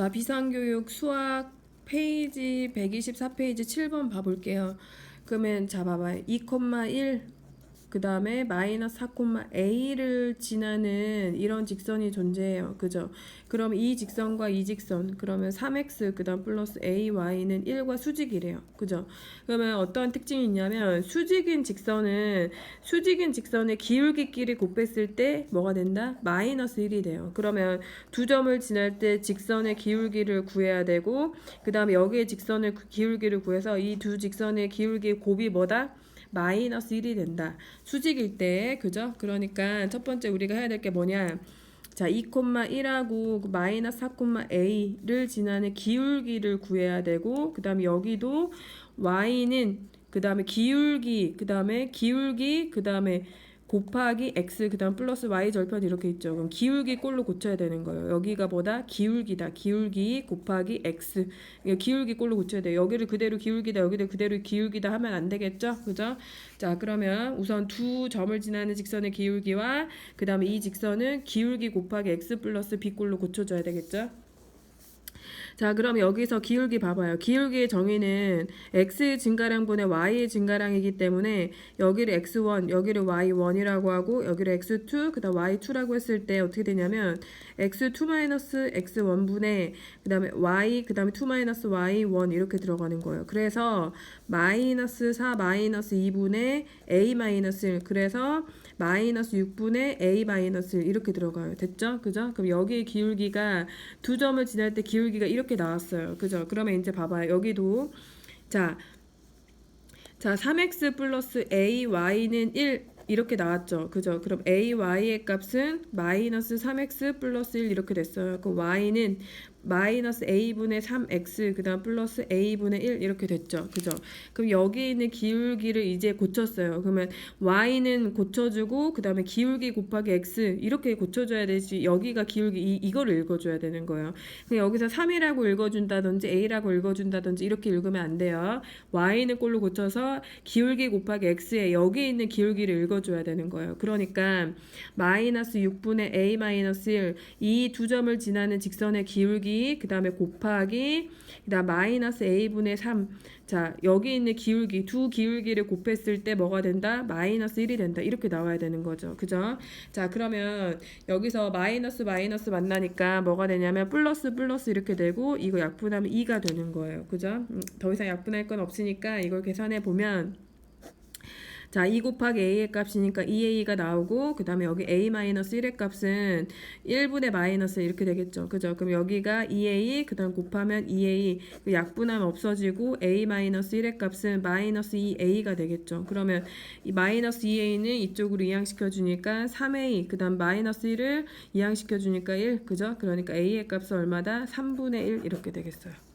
자, 비상교육 수학 페이지 124페이지 7번 봐볼게요. 그러면 자 봐봐요. 2,1 그 다음에 마이너스 4,a를 지나는 이런 직선이 존재해요. 그죠? 그럼 이 직선과 이 직선 그러면 3x 그 다음 플러스 ay는 1과 수직이래요. 그죠? 그러면 어떠한 특징이 있냐면 수직인 직선은 수직인 직선의 기울기끼리 곱했을 때 뭐가 된다? 마이너스 1이 돼요. 그러면 두 점을 지날 때 직선의 기울기를 구해야 되고 그 다음에 여기에 직선의 기울기를 구해서 이 두 직선의 기울기 곱이 뭐다? 마이너스 1이 된다. 수직일 때, 그죠? 그러니까 첫 번째 우리가 해야 될 게 뭐냐? 자, 2,1하고 마이너스 4,a를 지나는 기울기를 구해야 되고, 그 다음에 여기도 y는 그 다음에 기울기, 그 다음에 기울기, 그 다음에 곱하기 x 그 다음 플러스 y 절편 이렇게 있죠. 그럼 기울기 꼴로 고쳐야 되는 거예요. 여기가 뭐다? 기울기다. 기울기 곱하기 x. 기울기 꼴로 고쳐야 돼요. 여기를 그대로 기울기다. 여기를 그대로 기울기다 하면 안 되겠죠? 그죠? 자, 그러면 우선 두 점을 지나는 직선의 기울기와 그 다음에 이 직선은 기울기 곱하기 x 플러스 b 꼴로 고쳐 줘야 되겠죠? 자, 그럼 여기서 기울기 봐봐요. 기울기의 정의는 x 증가량분의 y 증가량이기 때문에 여기를 x1, 여기를 y1이라고 하고 여기를 x2, 그다음 y2라고 했을 때 어떻게 되냐면 x2 마이너스 x1분의 그다음에 y 그다음에 2 마이너스 y1 이렇게 들어가는 거예요. 그래서 마이너스 4 마이너스 2분의 a 마이너스 1 그래서 마이너스 6분의 a 마이너스 1 이렇게 들어가요. 됐죠? 그죠? 그럼 여기의 기울기가 두 점을 지날 때 기울기 가 이렇게 나왔어요. 그죠? 그러면 이제 봐봐요. 여기도 자, 자 3x 플러스 ay는 1 이렇게 나왔죠. 그죠? 그럼 ay의 값은 마이너스 3x 플러스 1 이렇게 됐어요. 그 y는 마이너스 a분의 3x 그 다음 플러스 a분의 1 이렇게 됐죠. 그죠? 그럼 여기 있는 기울기를 이제 고쳤어요. 그러면 y는 고쳐주고 그 다음에 기울기 곱하기 x 이렇게 고쳐줘야 되지 여기가 기울기 이, 이거를 읽어줘야 되는 거예요. 그냥 여기서 3이라고 읽어준다든지 a라고 읽어준다든지 이렇게 읽으면 안 돼요. y는 꼴로 고쳐서 기울기 곱하기 x에 여기 있는 기울기를 읽어 줘야 되는 거예요. 그러니까 마이너스 6분의 a 마이너스 1 이 두 점을 지나는 직선의 기울기 그 다음에 곱하기 그 다음 마이너스 a분의 3 자 여기 있는 기울기 두 기울기를 곱했을 때 뭐가 된다? 마이너스 1이 된다. 이렇게 나와야 되는 거죠. 그죠? 자 그러면 여기서 마이너스 마이너스 만나니까 뭐가 되냐면 플러스 플러스 이렇게 되고 이거 약분하면 2가 되는 거예요. 그죠? 음, 더 이상 약분할 건 없으니까 이걸 계산해 보면 자, 2 곱하기 a의 값이니까 2a가 나오고 그 다음에 여기 a-1의 값은 1분의 마이너스 이렇게 되겠죠. 그죠? 그럼 여기가 2a 그 다음 곱하면 2a 그 약분하면 없어지고 a-1의 값은 마이너스 2a가 되겠죠. 그러면 이 마이너스 2a는 이쪽으로 이항시켜 주니까 3a 그 다음 마이너스 1을 이항시켜 주니까 1 그죠? 그러니까 a의 값은 얼마다? 3분의 1 이렇게 되겠어요.